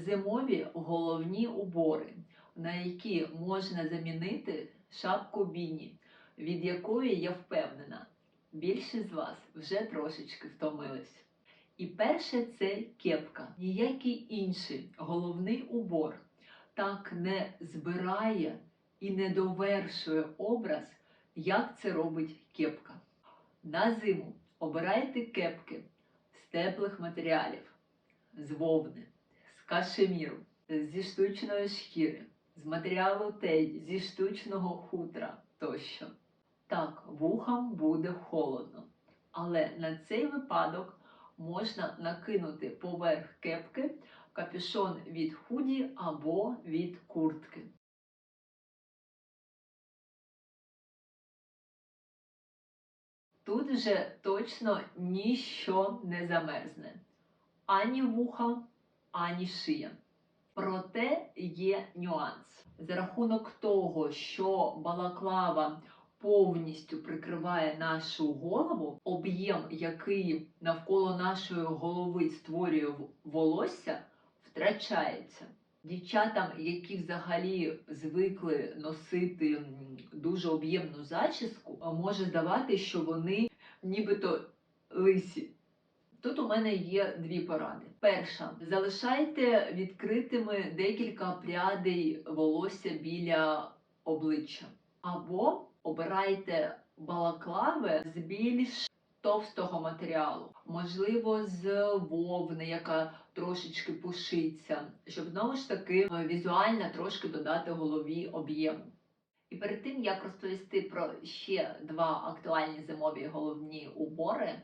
Зимові головні убори, на які можна замінити шапку біні, від якої я впевнена, більшість з вас вже трошечки втомились. І перше це кепка. Ніякий інший головний убор так не збирає і не довершує образ, як це робить кепка. На зиму обирайте кепки з теплих матеріалів, з вовни, кашеміру, зі штучної шкіри, з матеріалу теді, зі штучного хутра тощо. Так, вухам буде холодно, але на цей випадок можна накинути поверх кепки капюшон від худі або від куртки. Тут вже точно ніщо не замерзне. Ані вуха, ані шия. Проте є нюанс. За рахунок того, що балаклава повністю прикриває нашу голову, об'єм, який навколо нашої голови створює волосся, втрачається. Дівчатам, які взагалі звикли носити дуже об'ємну зачіску, може здавати, що вони нібито лисі. Тут у мене є дві поради. Перша, залишайте відкритими декілька прядей волосся біля обличчя. Або обирайте балаклави з більш товстого матеріалу, можливо, з вовни, яка трошечки пушиться, щоб знову ж таки візуально трошки додати голові об'єму. І перед тим як розповісти про ще два актуальні зимові головні убори,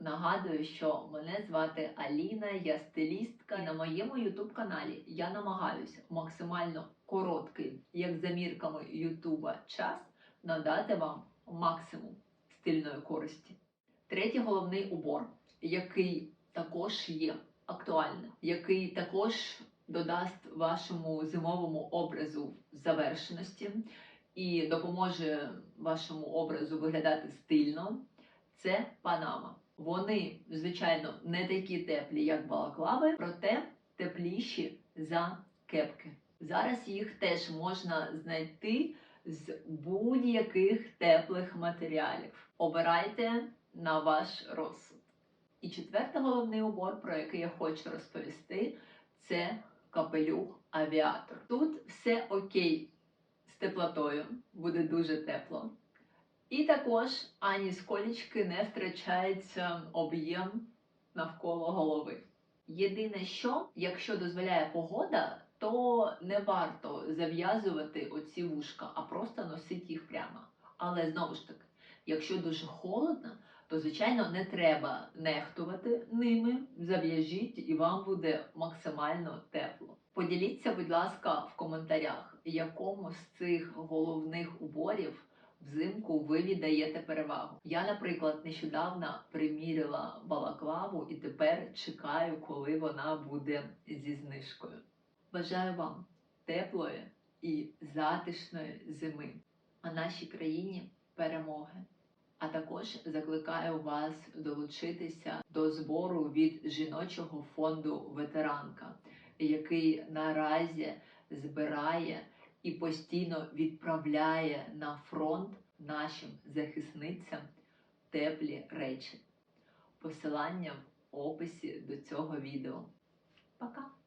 нагадую, що мене звати Аліна, я стилістка. На моєму youtube каналі я намагаюся максимально короткий, як за мірками Ютуба, час надати вам максимум стильної користі. Третій головний убор, який також є актуальним, який також додасть вашому зимовому образу завершеності і допоможе вашому образу виглядати стильно, це панама. Вони, звичайно, не такі теплі, як балаклави, проте тепліші за кепки. Зараз їх теж можна знайти з будь-яких теплих матеріалів. Обирайте на ваш розсуд. І четвертий головний убор, про який я хочу розповісти, це капелюх авіатор. Тут все окей з теплотою, буде дуже тепло. І також ані з колічки не втрачається об'єм навколо голови. Єдине, що якщо дозволяє погода, то не варто зав'язувати оці вушка, а просто носити їх прямо. Але знову ж таки, якщо дуже холодно, то звичайно не треба нехтувати ними. Зав'яжіть, і вам буде максимально тепло. Поділіться, будь ласка, в коментарях, якому з цих головних уборів взимку ви віддаєте перевагу. Я, наприклад, нещодавно приміряла балаклаву і тепер чекаю, коли вона буде зі знижкою. Бажаю вам теплої і затишної зими, а нашій країні перемоги. А також закликаю вас долучитися до збору від жіночого фонду ветеранка, який наразі збирає і постійно відправляє на фронт нашим захисницям теплі речі. Посилання в описі до цього відео. Пока!